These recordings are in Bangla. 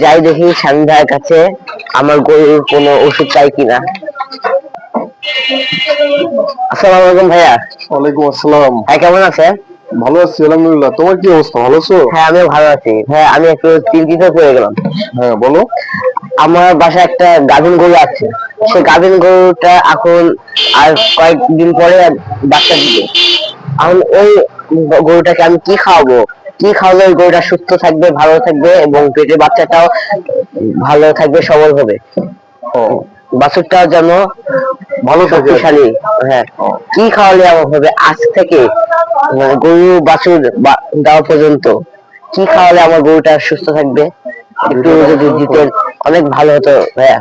যাই দেখি স্বামী ভাইয়ের কাছে আমার গরুর কোনো ওষুধ চাই কিনা। আসসালামু আলাইকুম ভাইয়া। ওয়ালাইকুম আসসালাম। ভাই কেমন আছেন? ভালো আছি আলহামদুলিল্লাহ। তোমার কি অবস্থা ভালো আছো? হ্যাঁ আমিও ভালো আছি। হ্যাঁ আমি একটু চিন্তিত হয়ে গেলাম। হ্যাঁ বলো। আমার বাসায় একটা গাভিন গরু আছে। সেই গাভিন গরুটা এখন আর কয়েকদিন পরে বাচ্চা দিবে। এখন ওই গরুটাকে আমি কি খাওয়াবো? কি খাওয়ালে ওই গরুটা সুস্থ থাকবে ভালো থাকবে এবং পেটের বাচ্চাটাও ভালো থাকবে সবল হবে। বাছুরটা যেন ভালো শক্তিশালী হ্যাঁ। কি খাওয়ালে আমার হবে আজ থেকে? মানে গরু বাছুর দেওয়া পর্যন্ত। কি খাওয়ালে আমার গরুটা সুস্থ থাকবে? একটু যদি দিতেন অনেক ভালো হতো ভাইয়া।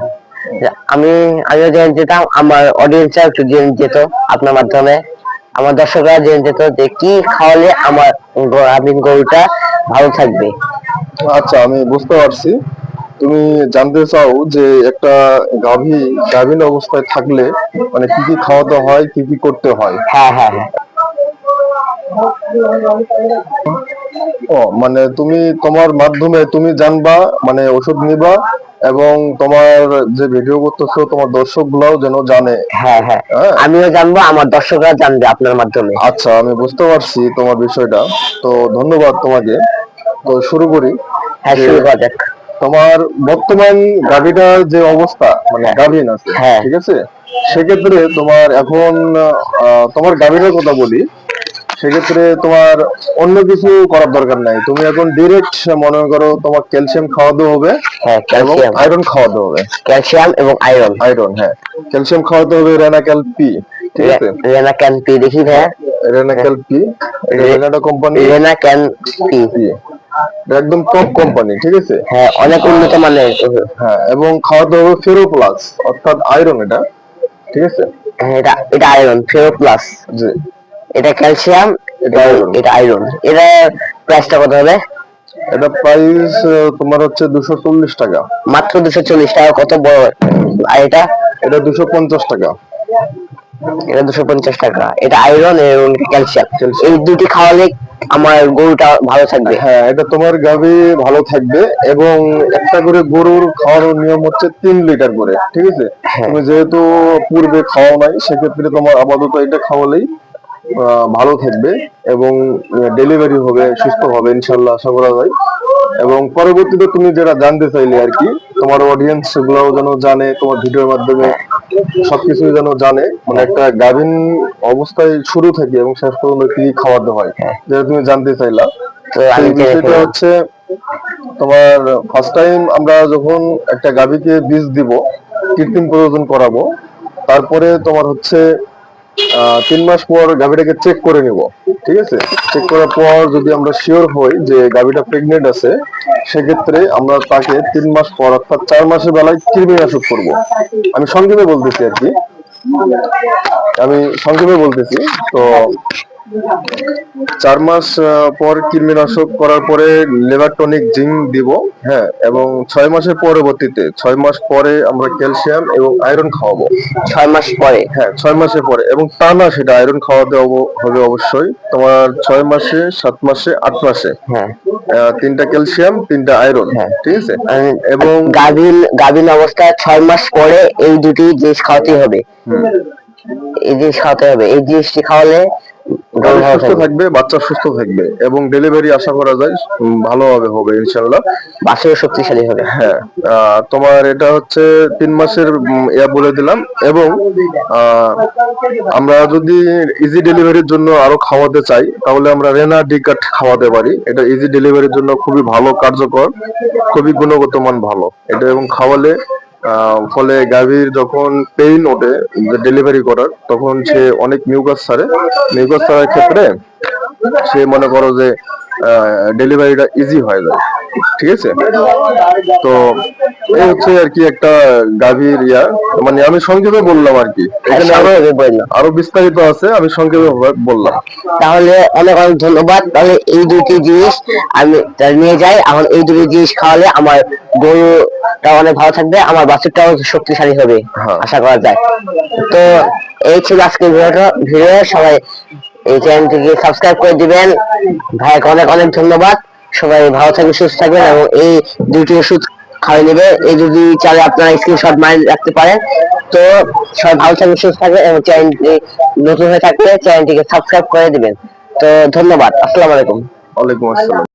আমি আমিও যেতাম আমার অডিয়েন্সরা একটু যেত আপনার মাধ্যমে। আমার দর্শকরা জেনে যেত যে কি খাওয়ালে আমার গাভিন গরুটা ভালো থাকবে। আচ্ছা আমি বুঝতে পারছি। তুমি জানতে চাও যে একটা গাভী গাভীন অবস্থায় থাকলে মানে কি কি খাওয়াতে হয় কি কি করতে হয়? হ্যাঁ হ্যাঁ হ্যাঁ। ও মানে তুমি তোমার মাধ্যমে তুমি জানবা মানে ওষুধ নিবা এবং তোমার যে ভিডিও করতেছো তোমার দর্শক গুলাও যেন জানে। হ্যাঁ হ্যাঁ। হ্যাঁ। আমিও জানব আমার দর্শকরা জানবে আপনার মাধ্যমে। আচ্ছা আমি বুঝতে পারছি তোমার বিষয়টা। তো ধন্যবাদ তোমাকে। তো শুরু করি। হ্যাঁ শুরু করা যাক। তোমার বর্তমান গাভীটার যে অবস্থা মানে গাভীন আছে হ্যাঁ। ঠিক আছে? সেক্ষেত্রে তোমার এখন তোমার গাভীরের কথা বলি। সেক্ষেত্রে তোমার অন্য কিছু করার দরকার নাই। তুমি এখন ডিরেক্ট মনে করো তোমার ক্যালসিয়াম খাওয়াতে হবে হ্যাঁ এবং আয়রন খাওয়াতে হবে। ক্যালসিয়াম এবং আয়রন আয়রন হ্যাঁ। ক্যালসিয়াম খাওয়াতে হবে রেনাক্যাল পি ঠিক আছে? রেনা ক্যান পি দেখি ভাইয়া। রেনাক্যাল পি কোম্পানি রেনা ক্যান পি একদম টপ কোম্পানি ঠিক আছে? হ্যাঁ অনেক উন্নত মানের। হ্যাঁ এবং খাওয়াতে হবে ফেরো প্লাস অর্থাৎ আয়রন এটা ঠিক আছে? হ্যাঁ, এটা এটা আয়রন ফেরো প্লাস জি। এটা ক্যালসিয়াম এটা এটা আয়রন এটা প্রাইসটা কত হবে? এটা প্রাইস তোমার হচ্ছে দুশো চল্লিশ টাকা। মাত্র দুশো চল্লিশ টাকা কত বড়? আর এটা? এটা দুশো পঞ্চাশ টাকা। এটা দুশো পঞ্চাশ টাকা। এটা আয়রন এবং ক্যালসিয়াম এই দুটি খাওয়ালে আমার গরুটা ভালো থাকবে। হ্যাঁ এটা তোমার গাভী ভালো থাকবে এবং একটা করে গরুর খাওয়ানোর নিয়ম হচ্ছে তিন লিটার করে ঠিক আছে? হ্যাঁ। তুমি যেহেতু পূর্বে খাওয়া নাই সেক্ষেত্রে তোমার আপাতত এটা খাওয়ালেই ভালো থাকবে এবং ডেলিভারি হবে সুস্থ হবে ইনশাল্লাহ আশা করা যায়। এবং পরবর্তীতে তুমি যেটা জানতে চাইলে আর কি তোমার অডিয়েন্স গুলাও যেন জানে তোমার ভিডিওর মাধ্যমে সবকিছু যেন জানে। মানে একটা গাভীন অবস্থায় শুরু থেকে এবং শেষ পর্যন্ত কি খাওয়াতে হয় যেটা তুমি জানতে চাইলা। বিষয়টা হচ্ছে তোমার ফার্স্ট টাইম আমরা যখন একটা গাভীকে বীজ দিব কৃত্রিম প্রয়োজন করাবো তারপরে তোমার হচ্ছে তিন মাস পর গাভীটাকে চেক করে নিব, ঠিক আছে? চেক করার পর যদি আমরা শিওর হই যে গাভীটা প্রেগনেন্ট আছে, সেক্ষেত্রে আমরা তাকে তিন মাস পর অর্থাৎ চার মাসের বেলায় কৃমিনাশক করব। আমি সংক্ষেপে বলতেছি আর কি। আমি সংক্ষেপে বলতেছি, তো চার মাস পর কৃমিনাশক করার পরে লেবার টনিক জিঙ্ক দিব হ্যাঁ এবং ছয় মাসের পরবর্তীতে ছয় মাস পরে আমরা ক্যালসিয়াম এবং আয়রন খাওয়াবো। ছয় মাস পরে? হ্যাঁ ছয় মাসের পরে এবং তা না সেটা আয়রন খাওয়াতে হব- হবে অবশ্যই। তোমার ছয় মাসে সাত মাসে আট মাসে। হ্যাঁ। তিনটা ক্যালসিয়াম তিনটা আয়রন হ্যাঁ। ঠিক আছে? এবং গাভীন গাভীন অবস্থায় ছয় মাস পরে এই দুটি জিনিস খাওয়াতে হবে। এই জিনিস খাওয়াতে হবে। এই জিনিসটি খাওয়ালে সুস্থ থাকবে। বাচ্চা সুস্থ থাকবে এবং ডেলিভারি আশা করা যায় ভালোভাবে হবে ইনশাল্লাহ বাছুরও শক্তিশালী হবে। হ্যাঁ তোমার এটা হচ্ছে তিন মাসের ইয়া বলে দিলাম এবং আমরা যদি ইজি ডেলিভারির জন্য আরও খাওয়াতে চাই তাহলে আমরা রেনা ডিকাট খাওয়াতে পারি। এটা ইজি ডেলিভারির জন্য খুবই ভালো কার্যকর খুবই গুণগত মান ভালো। এটা এবং খাওয়ালে ফলে গাভীর যখন পেইন ওঠে ডেলিভারি করার, তখন সে অনেক মিউকাস ছাড়ে। মিউকাস ছাড়ার ক্ষেত্রে সে মনে করো যে ডেলিভারিটা ইজি হয়ে যায়। ঠিক আছে? তো এই হচ্ছে আর কি একটা গাভীর ইয়া। মানে আমি সংক্ষেপে বললাম আর কি। এখানে আরও আরও বিস্তারিত আছে আমি সংক্ষেপে বললাম। তাহলে অনেক অনেক ধন্যবাদ। তাহলে এই দুটি জিনিস আমি নিয়ে যাই। এখন এই দুটি জিনিস খাওয়ালে আমার গরুটা অনেক ভালো থাকবে আমার বাছুরটাও শক্তিশালী হবে। হ্যাঁ। আশা করা যায়। তো এই ছিল আজকের ভিডিওটা। ভিডিও সবাই এই চ্যানেলটিকে সাবস্ক্রাইব করে দিবেন। ভাইকে অনেক অনেক ধন্যবাদ। সবাই ভালো থাকবেন, সুস্থ থাকবেন এবং এই দুটি ওষুধ খাওয়াই নেবে। এই যদি চাইলে আপনারা স্ক্রিনশট মাইন রাখতে পারেন। তো সবাই ভালো থাকবেন, সুস্থ থাকবেন এবং চ্যানেলটি নতুন হয়ে থাকলে চ্যানেলটিকে সাবস্ক্রাইব করে দিবেন। তো ধন্যবাদ, আসসালামু আলাইকুম। ওয়ালাইকুম আসসালাম।